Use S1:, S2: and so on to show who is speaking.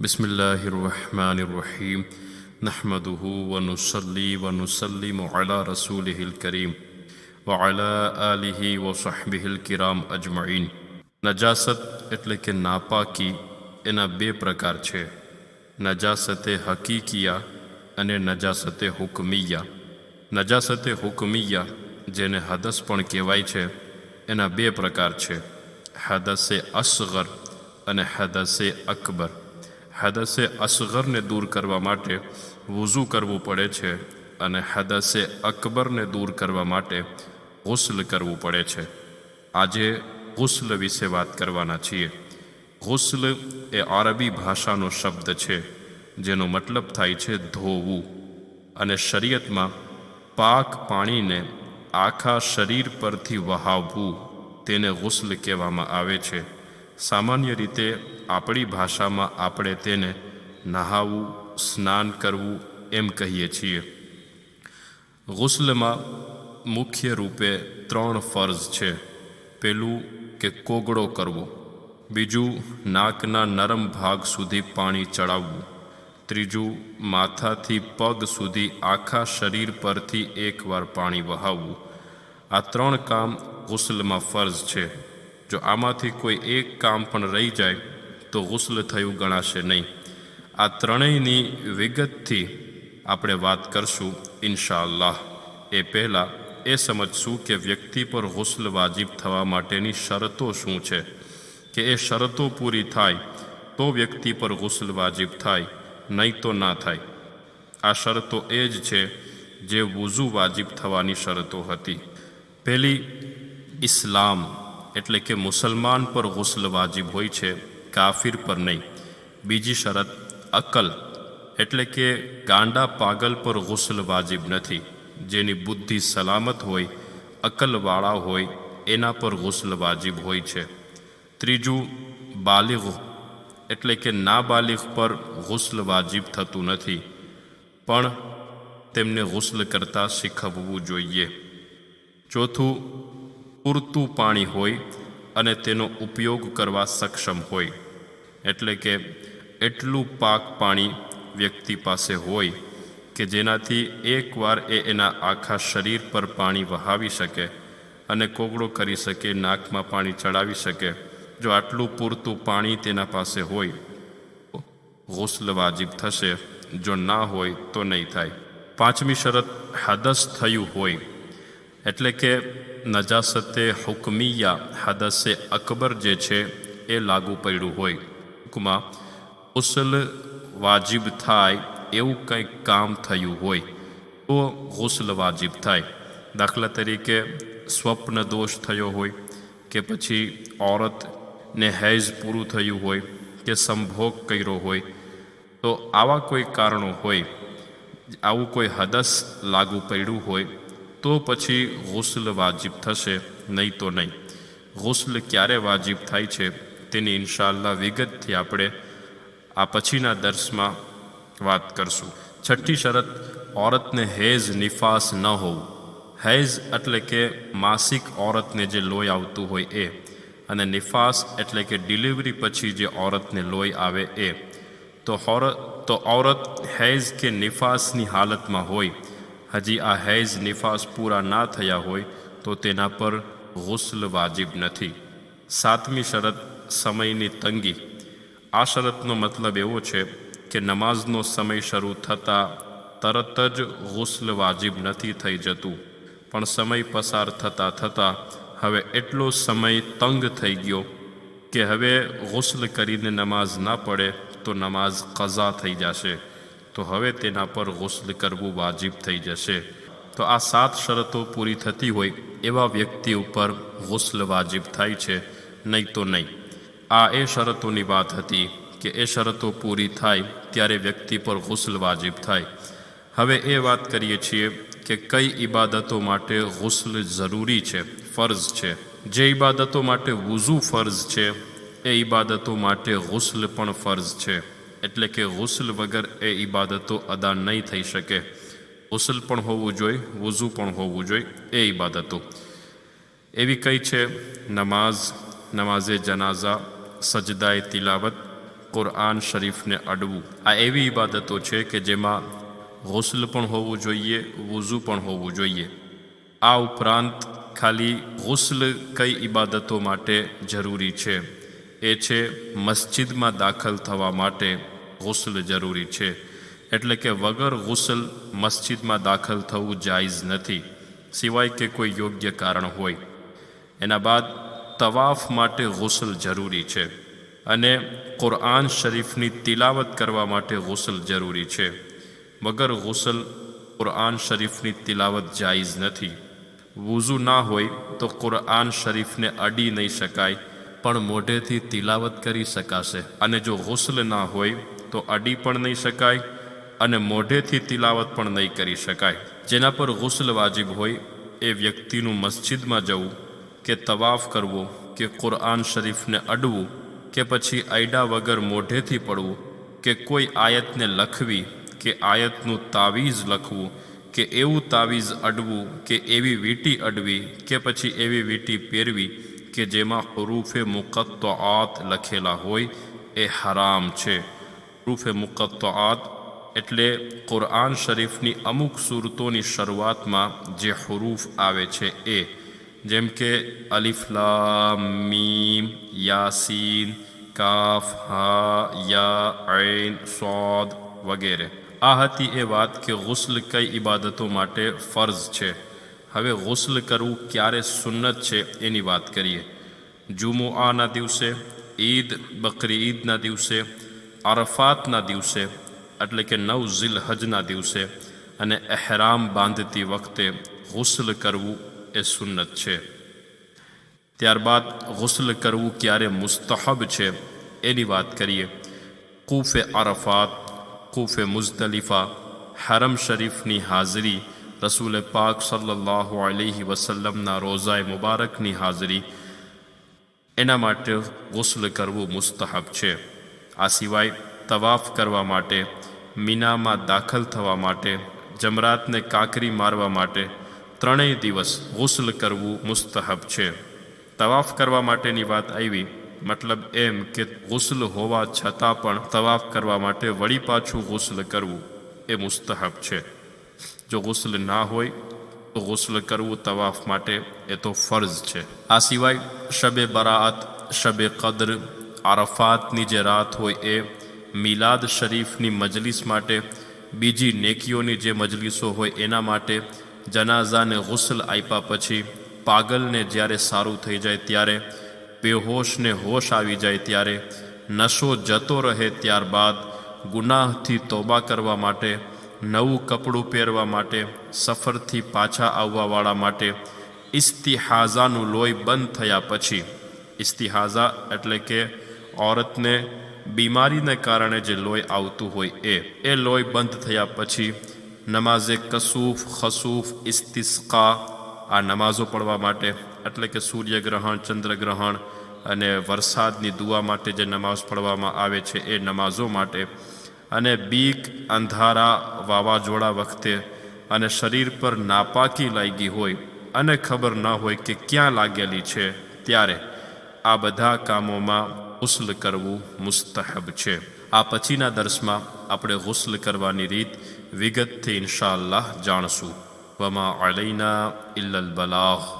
S1: بسم الله الرحمن الرحيم نحمده ونصلي ونسلم على رسوله الكريم وعلى آله وصحبه الكرام أجمعين નજાસત એટલે કે નાપાકી એના બે પ્રકાર છે નજાસતે હકીકિયા અને નજાસતે હુકમિયા નજાસતે હુકમિયા જેને હદસ પણ કહેવાય છે એના બે પ્રકાર છે હદસે અસગર અને હદસે અકબર હદસે અસગરને દૂર કરવા માટે વુઝુ કરવું પડે છે અને હદસે અકબરને દૂર કરવા માટે ગુસ્લ કરવું પડે છે. આજે ગુસ્લ વિશે વાત કરવાના છીએ. ગુસ્લ એ આરબી ભાષાનો શબ્દ છે, જેનો મતલબ થાય છે ધોવું. અને શરીયતમાં પાક પાણીને આખા શરીર પરથી વહાવવું, તેને ગુસલ કહેવામાં આવે છે. સામાન્ય રીતે આપણી ભાષામાં આપણે તેને નહાવું, સ્નાન કરવું એમ કહીએ છીએ. ગુસલમાં મુખ્ય રૂપે ત્રણ ફર્ઝ છે. પેલું કે કોગળો કરવો, બીજું નાકના નરમ ભાગ સુધી પાણી ચડાવવું, ત્રીજું માથાથી પગ સુધી આખા શરીર પરથી એકવાર પાણી વહાવવું. આ ત્રણ કામ ગુસલમાં ફર્ઝ છે. જો આમાંથી કોઈ એક કામ પણ રહી જાય, તો ગુસ્લ થયું ગણાશે નહીં. આ ત્રણેયની વિગતથી આપણે વાત કરશું ઇન્શા અલ્લાહ એ પહેલાં એ સમજશું કે વ્યક્તિ પર ગુસ્લ વાજિબ થવા માટેની શરતો શું છે. કે એ શરતો પૂરી થાય, તો વ્યક્તિ પર ગુસ્લ વાજિબ થાય, નહીં તો ના થાય. આ શરતો એ જ છે જે વુઝુ વાજિબ થવાની શરતો હતી. પહેલી, ઇસ્લામ. એટલે કે મુસલમાન પર ગુસલ વાજિબ હોય છે, કાફિર પર નહીં. બીજી શરત અકલ એટલે કે ગાંડા પાગલ પર ગુસલ વાજિબ નથી. જેની બુદ્ધિ સલામત હોય અકલવાળા હોય, એના પર ગુસલ વાજિબ હોય છે. ત્રીજું, બાલિગ. એટલે કે નાબાલિગ પર ગુસ્લ વાજિબ થતું નથી. પણ તેમને ગુસ્લ કરતાં શીખવવું જોઈએ. ચોથું પૂરતું પાણી હોય અને તેનો ઉપયોગ કરવા સક્ષમ હોય, એટલે કે એટલું પાક પાણી વ્યક્તિ પાસે હોય કે જેનાથી એકવાર એ એના આખા શરીર પર પાણી વહાવી શકે અને કોગળો કરી શકે, નાકમાં પાણી ચડાવી શકે, જો આટલું પૂરતું પાણી તેના પાસે હોય, ગુસ્લ વાજિબ થશે, જો ના હોય તો નહીં થાય. પાંચમી શરત, હદસ થયું હોય એટલે કે નજાસતે હુકમિયા હદસે અકબર જે છે એ લાગુ પડ્યું હોય. ટૂંકમાં ગુસ્લ વાજિબ થાય એવું કંઈક કામ થયું હોય તો ગુસ્લ વાજિબ થાય. દાખલા તરીકે સ્વપ્ન દોષ થયો હોય કે પછી ઓરતને હૈઝ પૂરું થયું હોય કે સંભોગ કર્યો હોય તો આવા કોઈ કારણો હોય, આવું કોઈ હદસ લાગુ પડ્યું હોય તો પછી ગુસ્લ વાજિબ થશે, નહીં તો નહીં. ગુસ્લ ક્યારે વાજિબ થાય છે, તેની ઇન્શાલ્લા વિગતથી આપણે આ પછીના દર્શમાં વાત કરશું. છઠ્ઠી શરત ઓરતને હેઝ નિફાસ ન હોવું. હૈઝ એટલે કે માસિક ઓરતને જે લોહી આવતું હોય એ. અને નિફાસ એટલે કે ડિલિવરી પછી જે ઓરતને લોહી આવે એ. તો હોર તો ઓરત હેઝ કે નિફાસની હાલતમાં હોય હજી આ હૈઝ નિફાસ પૂરા ના થયા હોય, તો તેના પર ગુસ્લ વાજિબ નથી. સાતમી શરત સમયની તંગી. આ શરતનો મતલબ એવો છે કે નમાઝનો સમય શરૂ થતાં તરત જ ગુસ્લ વાજિબ નથી થઈ જતું. પણ સમય પસાર થતાં થતાં હવે એટલો સમય તંગ થઈ ગયો કે હવે ગુસ્લ કરીને નમાઝ ના પડે તો નમાઝ કઝા થઈ જશે. તો હવે તેના પર ગુસ્લ કરવું વાજિબ થઈ જશે. તો આ સાત શરતો પૂરી થતી હોય એવા વ્યક્તિ ઉપર ગુસ્લ વાજિબ થાય છે, નહીં તો નહીં. આ એ શરતોની વાત હતી કે એ શરતો પૂરી થાય ત્યારે વ્યક્તિ પર ગુસ્લ વાજિબ થાય. હવે એ વાત કરીએ છીએ કે કઈ ઇબાદતો માટે ગુસ્લ જરૂરી છે, ફર્ઝ છે. જે ઇબાદતો માટે વુઝુ ફર્ઝ છે, એ ઇબાદતો માટે ગુસ્લ પણ ફર્ઝ છે. એટલે કે ગુસલ વગર એ ઇબાદતો અદા નહીં થઈ શકે. ગુસલ પણ હોવું જોઈએ, વુઝુ પણ હોવું જોઈએ, એ ઇબાદતો. એવી કઈ છે? નમાઝ, નમાઝે જનાઝા, સજદાએ તિલાવત, કુરઆન શરીફને અડવું. આ એવી ઇબાદતો છે કે જેમાં ગોસલ પણ હોવું જોઈએ, વુઝુ પણ હોવું જોઈએ. આ ઉપરાંત ખાલી ગુસ્લ કઈ ઇબાદતો માટે જરૂરી છે? એ છે, મસ્જિદમાં દાખલ થવા માટે ગુસલ જરૂરી છે. એટલે કે વગર ગુસલ મસ્જિદમાં દાખલ થવું જાયઝ નથી, સિવાય કે કોઈ યોગ્ય કારણ હોય. એના બાદ તવાફ માટે ગુસલ જરૂરી છે અને કુરઆન શરીફની તિલાવત કરવા માટે ગુસલ જરૂરી છે. વગર ગુસલ કુરઆન શરીફની તિલાવત જાયઝ નથી. વુઝુ ના હોય તો કુરઆન શરીફને અડી નહીં શકાય પણ મોઢેથી તિલાવત કરી શકાશે. અને જો હુસલ ના હોય, તો અડી પણ નહીં શકાય અને મોઢેથી તિલાવત પણ નહીં કરી શકાય. જેના પર હુસલ વાજિબ હોય, એ વ્યક્તિનું મસ્જિદમાં જવું કે તવાફ કરવો કે કુરઆન શરીફને અડવું કે પછી આયડા વગર મોઢેથી પડવું કે કોઈ આયતને લખવી કે આયતનું તાવીઝ લખવું કે એવું તાવીઝ અડવું કે એવી વીંટી અડવી કે પછી એવી વીંટી પહેરવી કે જેમાં હરૂફે મુકત્તઆત લખેલા હોય એ હરામ છે હરૂફે મુકત્તઆત એટલે કુરઆન શરીફની અમુક સુરતોની શરૂઆતમાં જે હરૂફ આવે છે એ જેમ કે અલિફ લામ મીમ યાસીન કાફ હા યા ઐન સોદ વગેરે આ હતી એ વાત કે ગુસ્લ કઈ ઇબાદતો માટે ફર્ઝ છે હવે ગુસ્લ કરવું ક્યારે સુન્નત છે એની વાત કરીએ. જુમુઆના દિવસે, ઈદ બકરી ઈદના દિવસે, અરફાતના દિવસે, એટલે કે નવ ઝિલ હજના દિવસે અને એહરામ બાંધતી વખતે ગુસ્લ કરવું એ સુન્નત છે. ત્યારબાદ ગુસ્લ કરવું ક્યારે મુસ્તહબ છે એની વાત કરીએ. કૂફે અરફાત, કૂફે મુઝદલિફા, હરમ શરીફની હાજરી રસૂલ પાક સલ્લલ્લાહુ અલૈહિ વસલ્લમના રોઝાએ મુબારકની હાજરી એના માટે ગુસ્લ કરવું મુસ્તહબ છે આ સિવાય તવાફ કરવા માટે મીનામાં દાખલ થવા માટે જમરાતને કાકરી મારવા માટે ત્રણેય દિવસ ગુસ્લ કરવું મુસ્તહબ છે તવાફ કરવા માટેની વાત આવી મતલબ એમ કે ગુસ્લ હોવા છતાં પણ તવાફ કરવા માટે વળી પાછું ગુસ્લ કરવું એ મુસ્તહબ છે જો ગુસ્લ ના હોય, તો ગુસ્લ કરવું તવાફ માટે એ તો ફર્જ છે. આ સિવાય શબે બરાત શબે કદ્ર, આરફાતની જે રાત હોય એ મિલાદ શરીફની મજલિસ માટે, બીજી નેકીઓની જે મજલિસો હોય એના માટે જનાઝાને ગુસ્લ આપ્યા પછી પાગલને જ્યારે સારું થઈ જાય ત્યારે, બેહોશને હોશ આવી જાય ત્યારે, નશો જતો રહે ત્યારબાદ ગુનાહથી તોબા કરવા માટે નવું કપડું પહેરવા માટે, સફરથી પાછા આવવાવાળા માટે ઇસ્તિહાઝાનું લોહી બંધ થયા પછી. ઇસ્તિહાઝા એટલે કે ઓરતને બીમારીને કારણે જે લોહી આવતું હોય એ. એ લોહી બંધ થયા પછી નમાઝે કસૂફ, ખસૂફ, ઇસ્તિસ્કા આ નમાઝો પડવા માટે, એટલે કે સૂર્યગ્રહણ, ચંદ્રગ્રહણ અને વરસાદની દુવા માટે જે નમાઝ પડવામાં આવે છે એ નમાઝો માટે અને બીક, અંધારા, વાવાઝોડા વખતે અને શરીર પર નાપાકી લાગી હોય અને ખબર ન હોય કે ક્યાં લાગેલી છે, ત્યારે આ બધા કામોમાં ગુસ્લ કરવું મુસ્તહબ છે. આ પછીના દર્શમાં આપણે ગુસ્લ કરવાની રીત વિગતથી ઇન્શા અલ્લાહ જાણશું. વમા અલૈના ઇલ્લલ બલાહ